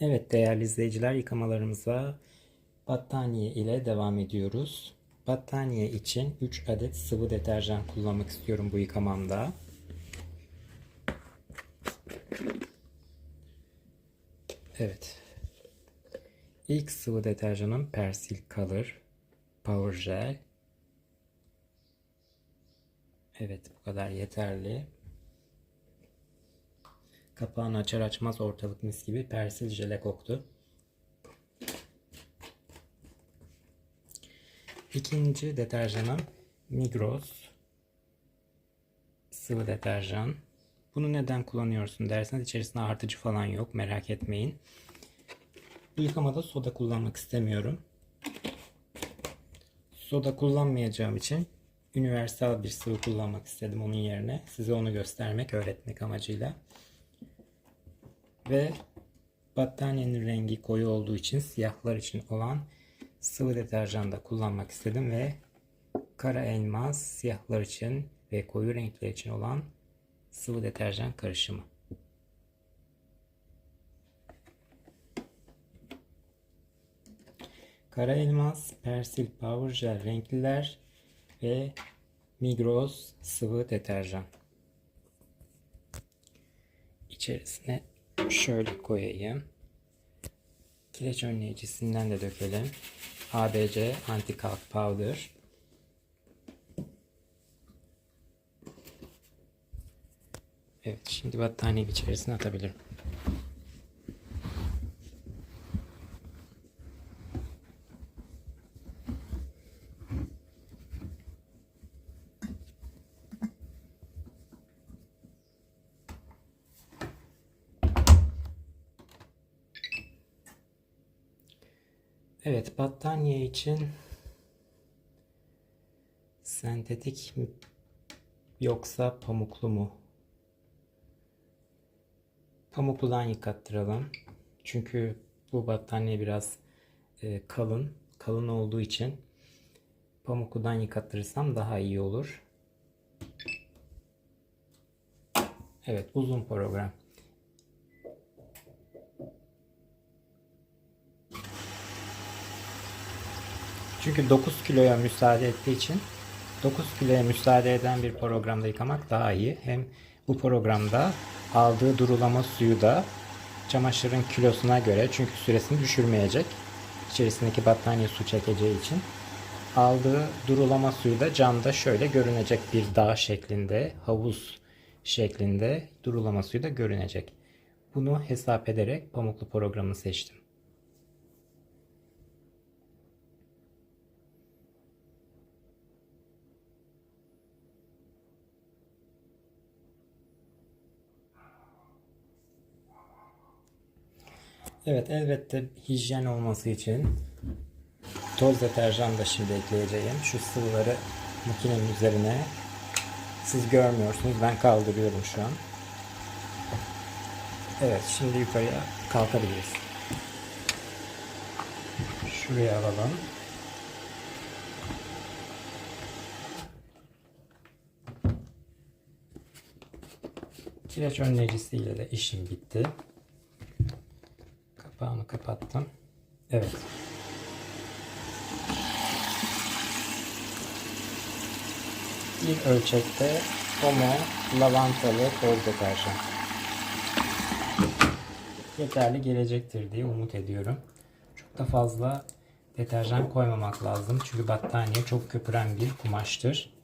Evet değerli izleyiciler yıkamalarımıza battaniye ile devam ediyoruz. Battaniye için 3 adet sıvı deterjan kullanmak istiyorum bu yıkamamda. Evet. İlk sıvı deterjanım Persil Color Power Gel. Evet bu kadar yeterli. Kapağını açar açmaz ortalık mis gibi persil jele koktu. İkinci deterjanım Migros sıvı deterjan. Bunu neden kullanıyorsun derseniz içerisinde artıcı falan yok merak etmeyin. Yıkamada soda kullanmak istemiyorum. Soda kullanmayacağım için universal bir sıvı kullanmak istedim onun yerine. Size onu göstermek, öğretmek amacıyla. Ve battaniyenin rengi koyu olduğu için siyahlar için olan sıvı deterjan da kullanmak istedim ve kara elmas siyahlar için ve koyu renkler için olan sıvı deterjan karışımı. Kara elmas, persil power gel renkliler ve Migros sıvı deterjan. İçerisine şöyle koyayım. Kireç önleyicisinden de dökelim. ABC anti kalk powder. Evet şimdi battaniyenin içerisine atabilirim. Evet battaniye için sentetik mi yoksa pamuklu mu? Pamukludan yıkattıralım. Çünkü bu battaniye biraz e, kalın. Kalın olduğu için pamukludan yıkattırırsam daha iyi olur. Evet uzun program. Çünkü 9 kiloya müsaade ettiği için 9 kiloya müsaade eden bir programda yıkamak daha iyi. Hem bu programda aldığı durulama suyu da çamaşırın kilosuna göre çünkü süresini düşürmeyecek. İçerisindeki battaniye su çekeceği için aldığı durulama suyu da camda şöyle görünecek bir dağ şeklinde, havuz şeklinde durulama suyu da görünecek. Bunu hesap ederek pamuklu programı seçtim. Evet elbette hijyen olması için toz deterjan da şimdi ekleyeceğim. Şu sıvıları makinenin üzerine siz görmüyorsunuz. Ben kaldırıyorum şu an. Evet şimdi yukarıya kalkabiliriz. Şuraya alalım. Kireç önleyicisiyle de işim bitti. Kapağını kapattım. Evet. Bir ölçekte Omo lavantalı toz deterjan. Yeterli gelecektir diye umut ediyorum. Çok da fazla deterjan koymamak lazım. Çünkü battaniye çok köpüren bir kumaştır.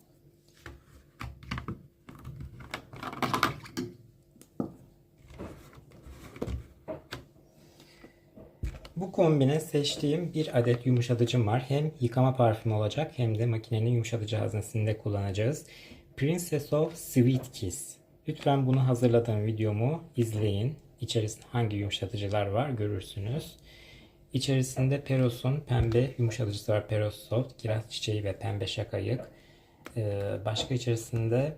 Bu kombine seçtiğim bir adet yumuşatıcım var. Hem yıkama parfümü olacak hem de makinenin yumuşatıcı haznesinde kullanacağız. Princess of Sweet Kiss. Lütfen bunu hazırladığım videomu izleyin. İçerisinde hangi yumuşatıcılar var görürsünüz. İçerisinde Peros'un pembe yumuşatıcısı var. Peros Soft, kiraz çiçeği ve pembe şakayık. Ee, başka içerisinde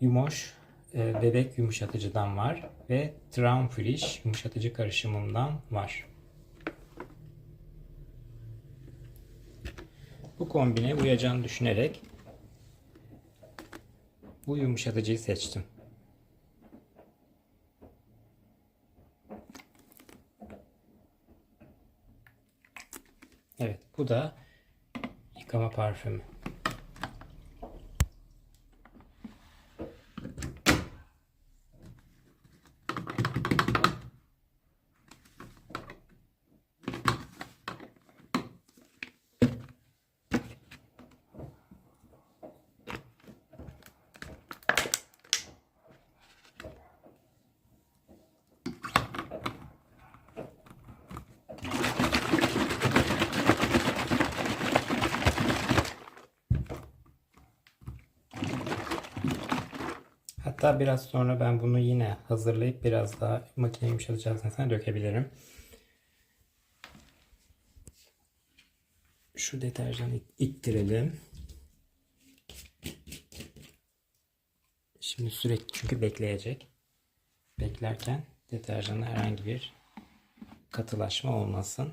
Yumoş e, bebek yumuşatıcıdan var ve Traum Fresh yumuşatıcı karışımından var. Bu kombine uyacağını düşünerek bu yumuşatıcıyı seçtim. Evet bu da yıkama parfümü. Hatta biraz sonra ben bunu yine hazırlayıp biraz daha makine yumuşatıcı haznesine dökebilirim. Şu deterjanı it- ittirelim. Şimdi sürekli çünkü bekleyecek. Beklerken deterjanda herhangi bir katılaşma olmasın.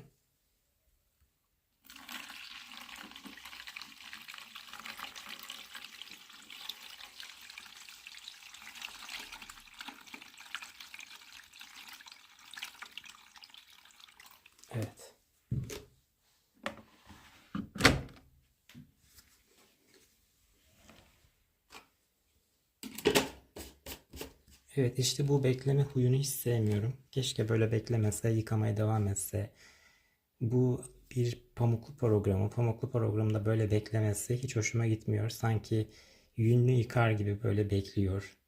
Evet. Evet işte bu bekleme huyunu hiç sevmiyorum. Keşke böyle beklemese, yıkamaya devam etse. Bu bir pamuklu programı. Pamuklu programda böyle beklemesi hiç hoşuma gitmiyor. Sanki yünlü yıkar gibi böyle bekliyor.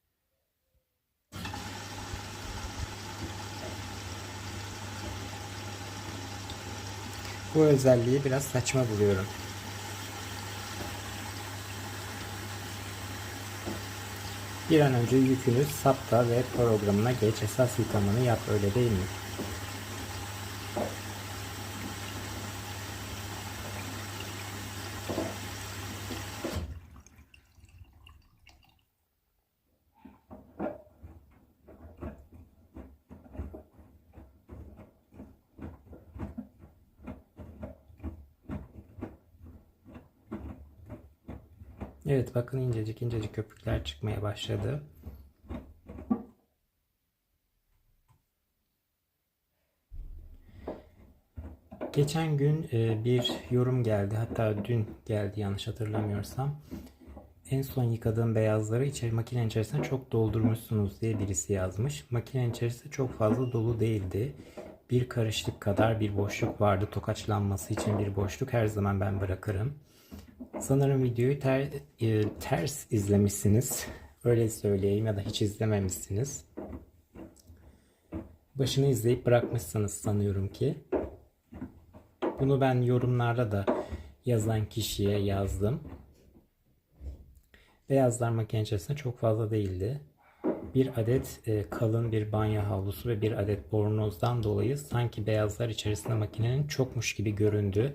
Bu özelliği biraz saçma buluyorum. Bir an önce yükünü sapta ve programına geç esas yıkamanı yap öyle değil mi? Evet bakın incecik incecik köpükler çıkmaya başladı. Geçen gün e, bir yorum geldi. Hatta dün geldi yanlış hatırlamıyorsam. En son yıkadığım beyazları içeri makinenin içerisine çok doldurmuşsunuz diye birisi yazmış. Makinenin içerisi çok fazla dolu değildi. Bir karışlık kadar bir boşluk vardı. Tokaçlanması için bir boşluk her zaman ben bırakırım. Sanırım videoyu ter, e, ters izlemişsiniz. Öyle söyleyeyim ya da hiç izlememişsiniz. Başını izleyip bırakmışsınız sanıyorum ki. Bunu ben yorumlarda da yazan kişiye yazdım. Beyazlar makine içerisinde çok fazla değildi. Bir adet e, kalın bir banyo havlusu ve bir adet bornozdan dolayı sanki beyazlar içerisinde makinenin çokmuş gibi göründü.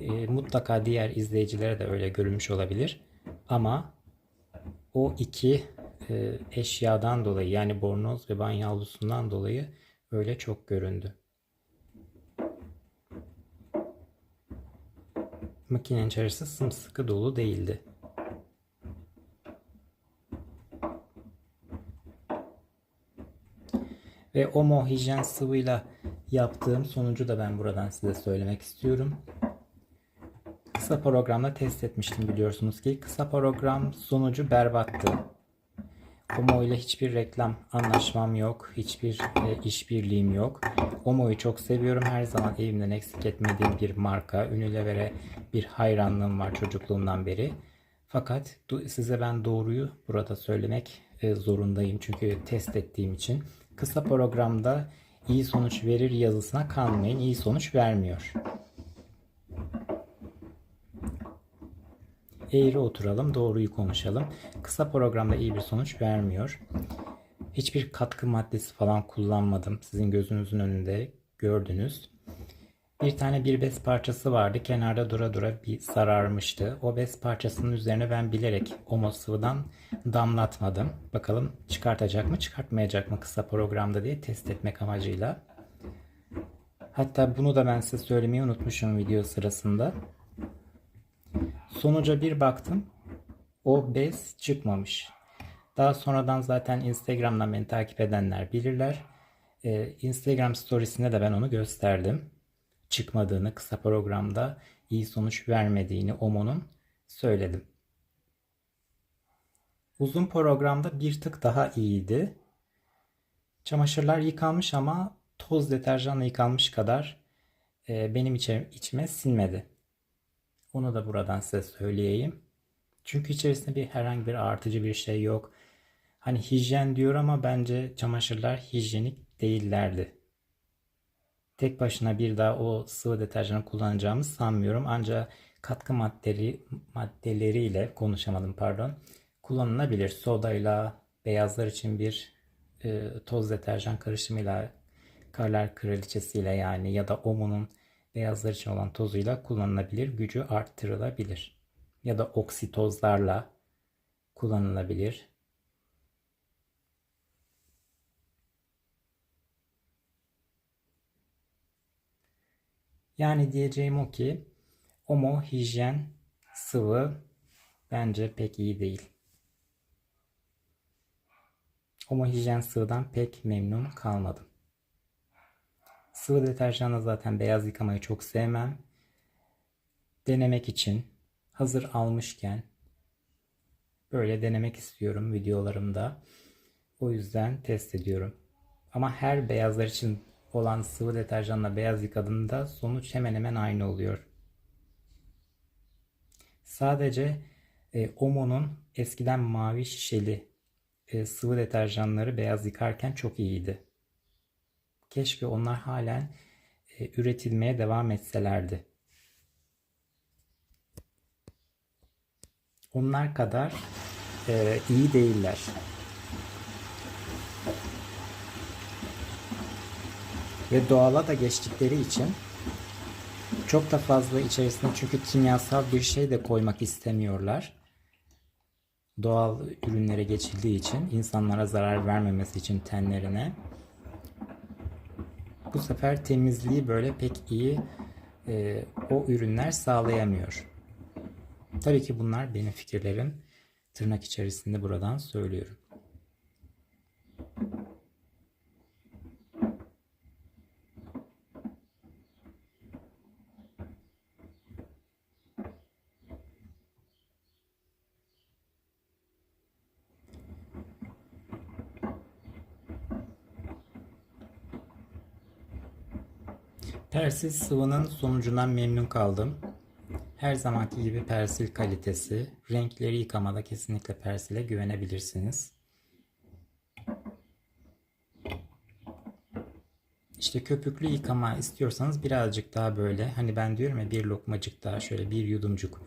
E, mutlaka diğer izleyicilere de öyle görünmüş olabilir. Ama o iki e, eşyadan dolayı yani bornoz ve banyo dolayı öyle çok göründü. Makinenin içerisi sımsıkı dolu değildi. Ve Omo hijyen sıvıyla yaptığım sonucu da ben buradan size söylemek istiyorum. Kısa programda test etmiştim biliyorsunuz ki. Kısa program sonucu berbattı. Omo ile hiçbir reklam anlaşmam yok. Hiçbir e, işbirliğim yok. Omo'yu çok seviyorum. Her zaman evimden eksik etmediğim bir marka. Unilever'e bir hayranlığım var çocukluğumdan beri. Fakat size ben doğruyu burada söylemek e, zorundayım. Çünkü test ettiğim için. Kısa programda iyi sonuç verir yazısına kanmayın. İyi sonuç vermiyor. Eğri oturalım, doğruyu konuşalım. Kısa programda iyi bir sonuç vermiyor. Hiçbir katkı maddesi falan kullanmadım. Sizin gözünüzün önünde gördünüz. Bir tane bir bez parçası vardı. Kenarda dura dura bir sararmıştı. O bez parçasının üzerine ben bilerek omo sıvıdan damlatmadım. Bakalım çıkartacak mı çıkartmayacak mı kısa programda diye test etmek amacıyla. Hatta bunu da ben size söylemeyi unutmuşum video sırasında. Sonuca bir baktım. O bez çıkmamış. Daha sonradan zaten Instagram'dan beni takip edenler bilirler. Ee, Instagram storiesinde de ben onu gösterdim. çıkmadığını, kısa programda iyi sonuç vermediğini Omo'nun söyledim. Uzun programda bir tık daha iyiydi. Çamaşırlar yıkanmış ama toz deterjanla yıkanmış kadar e, benim içe, içime sinmedi. Onu da buradan size söyleyeyim. Çünkü içerisinde bir herhangi bir artıcı bir şey yok. Hani hijyen diyor ama bence çamaşırlar hijyenik değillerdi. Tek başına bir daha o sıvı deterjanı kullanacağımı sanmıyorum. Ancak katkı maddeleri maddeleriyle konuşamadım pardon. Kullanılabilir. Sodayla beyazlar için bir e, toz deterjan karışımıyla Karlar Kraliçesiyle yani ya da Omo'nun beyazlar için olan tozuyla kullanılabilir. Gücü arttırılabilir. Ya da oksitozlarla kullanılabilir. Yani diyeceğim o ki Omo hijyen sıvı bence pek iyi değil. Omo hijyen sıvıdan pek memnun kalmadım. Sıvı deterjanla zaten beyaz yıkamayı çok sevmem. Denemek için hazır almışken böyle denemek istiyorum videolarımda. O yüzden test ediyorum. Ama her beyazlar için olan sıvı deterjanla beyaz yıkadığımda sonuç hemen hemen aynı oluyor. Sadece e, Omo'nun eskiden mavi şişeli e, sıvı deterjanları beyaz yıkarken çok iyiydi. Keşke onlar halen e, üretilmeye devam etselerdi. Onlar kadar e, iyi değiller. Ve doğala da geçtikleri için çok da fazla içerisine çünkü kimyasal bir şey de koymak istemiyorlar. Doğal ürünlere geçildiği için insanlara zarar vermemesi için tenlerine bu sefer temizliği böyle pek iyi e, o ürünler sağlayamıyor. Tabii ki bunlar benim fikirlerim. Tırnak içerisinde buradan söylüyorum. Persil sıvının sonucundan memnun kaldım. Her zamanki gibi persil kalitesi, renkleri yıkamada kesinlikle persile güvenebilirsiniz. İşte köpüklü yıkama istiyorsanız birazcık daha böyle hani ben diyorum ya bir lokmacık daha şöyle bir yudumcuk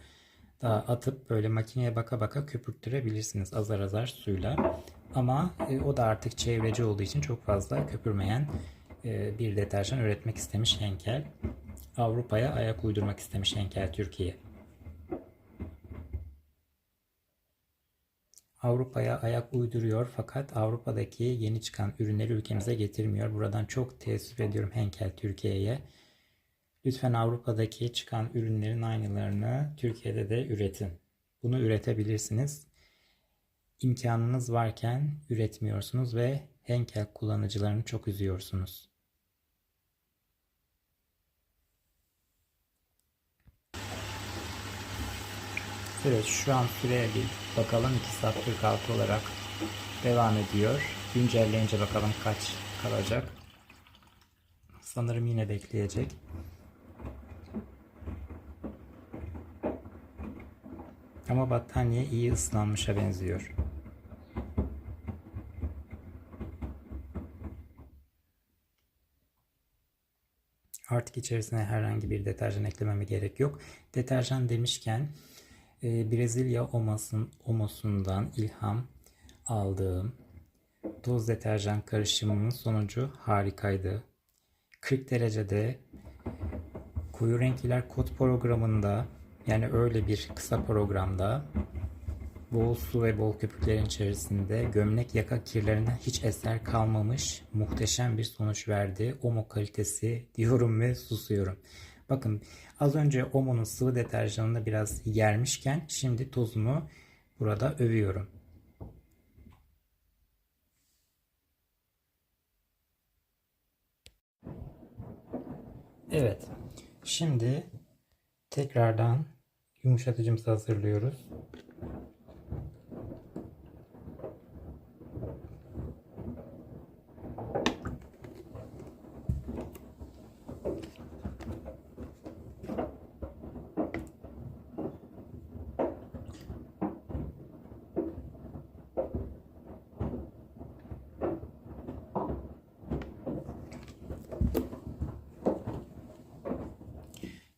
daha atıp böyle makineye baka baka köpürttürebilirsiniz azar azar suyla. Ama e, o da artık çevreci olduğu için çok fazla köpürmeyen bir deterjan üretmek istemiş Henkel. Avrupa'ya ayak uydurmak istemiş Henkel Türkiye. Avrupa'ya ayak uyduruyor fakat Avrupa'daki yeni çıkan ürünleri ülkemize getirmiyor. Buradan çok teessüf ediyorum Henkel Türkiye'ye. Lütfen Avrupa'daki çıkan ürünlerin aynılarını Türkiye'de de üretin. Bunu üretebilirsiniz. İmkanınız varken üretmiyorsunuz ve Henkel kullanıcılarını çok üzüyorsunuz. Evet şu an süreye bir bakalım 2 saat 46 olarak devam ediyor. Güncelleyince bakalım kaç kalacak. Sanırım yine bekleyecek. Ama battaniye iyi ıslanmışa benziyor. Artık içerisine herhangi bir deterjan eklememe gerek yok. Deterjan demişken e, Brezilya Omosun, Omosundan ilham aldığım toz deterjan karışımının sonucu harikaydı. 40 derecede koyu renkliler kod programında yani öyle bir kısa programda bol su ve bol köpüklerin içerisinde gömlek yaka kirlerine hiç eser kalmamış muhteşem bir sonuç verdi. Omo kalitesi diyorum ve susuyorum. Bakın az önce Omo'nun sıvı deterjanını biraz yermişken şimdi tozunu burada övüyorum. Evet. Şimdi tekrardan yumuşatıcımızı hazırlıyoruz.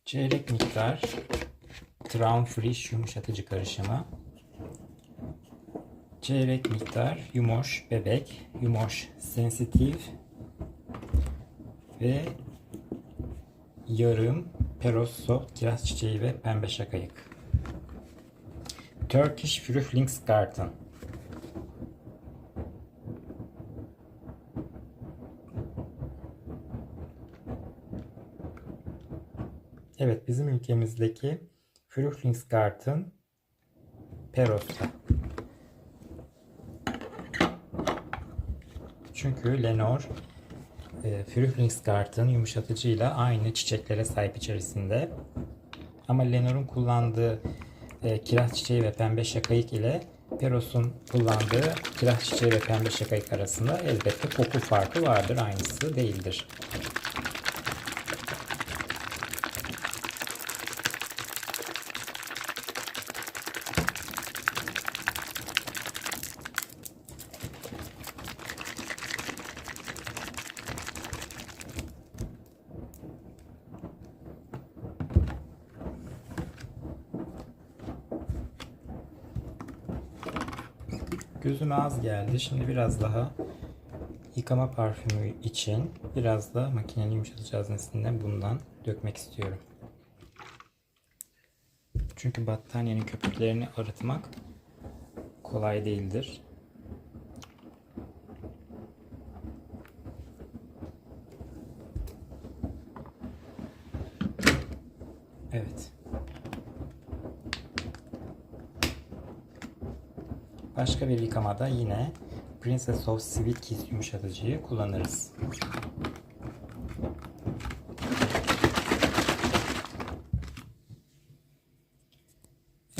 Çeyrek miktar Traum Frisch yumuşatıcı karışımı. Çeyrek miktar Yumoş Bebek, Yumoş Sensitif ve yarım Peros Soft kiraz çiçeği ve pembe şakayık. Turkish Frühlingsgarten. Evet bizim ülkemizdeki Frühlingsgarten Peros'ta. Çünkü Lenor e, Frühlingsgarten yumuşatıcıyla aynı çiçeklere sahip içerisinde. Ama Lenor'un kullandığı e, kiraz çiçeği ve pembe şakayık ile Peros'un kullandığı kiraz çiçeği ve pembe şakayık arasında elbette koku farkı vardır. Aynısı değildir. Gözüme az geldi. Şimdi biraz daha yıkama parfümü için biraz da makinenin yumuşatıcı haznesinden bundan dökmek istiyorum. Çünkü battaniyenin köpüklerini arıtmak kolay değildir. Evet. Başka bir yıkamada yine Princess of Sweet Kiss yumuşatıcıyı kullanırız.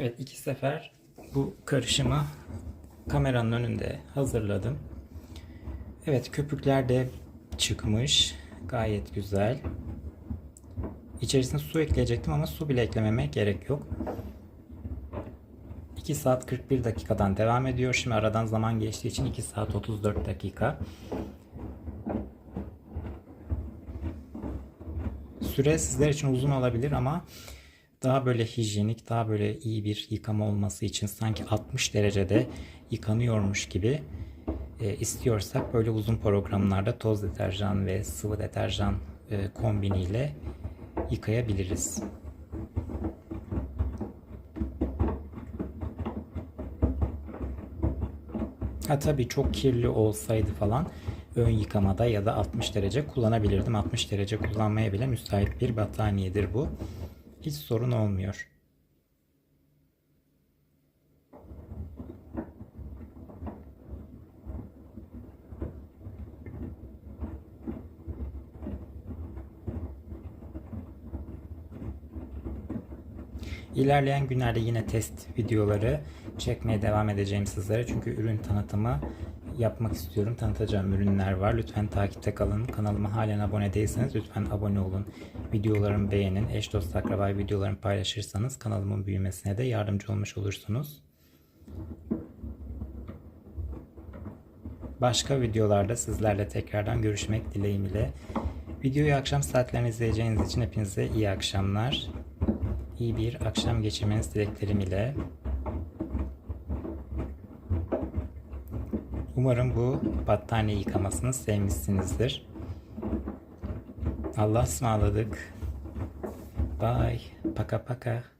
Evet iki sefer bu karışımı kameranın önünde hazırladım. Evet köpükler de çıkmış. Gayet güzel. İçerisine su ekleyecektim ama su bile eklememe gerek yok. 2 saat 41 dakikadan devam ediyor. Şimdi aradan zaman geçtiği için 2 saat 34 dakika. Süre sizler için uzun olabilir ama daha böyle hijyenik, daha böyle iyi bir yıkama olması için sanki 60 derecede yıkanıyormuş gibi e, istiyorsak böyle uzun programlarda toz deterjan ve sıvı deterjan e, kombiniyle yıkayabiliriz. Ha tabii çok kirli olsaydı falan ön yıkamada ya da 60 derece kullanabilirdim. 60 derece kullanmaya bile müsait bir battaniyedir bu. Hiç sorun olmuyor. İlerleyen günlerde yine test videoları çekmeye devam edeceğim sizlere. Çünkü ürün tanıtımı yapmak istiyorum. Tanıtacağım ürünler var. Lütfen takipte kalın. Kanalıma halen abone değilseniz lütfen abone olun. Videolarımı beğenin. Eş dost akraba videolarımı paylaşırsanız kanalımın büyümesine de yardımcı olmuş olursunuz. Başka videolarda sizlerle tekrardan görüşmek dileğiyle. Videoyu akşam saatlerinde izleyeceğiniz için hepinize iyi akşamlar iyi bir akşam geçirmeniz dileklerim ile. Umarım bu battaniye yıkamasını sevmişsinizdir. Allah ısmarladık. Bye. Paka paka.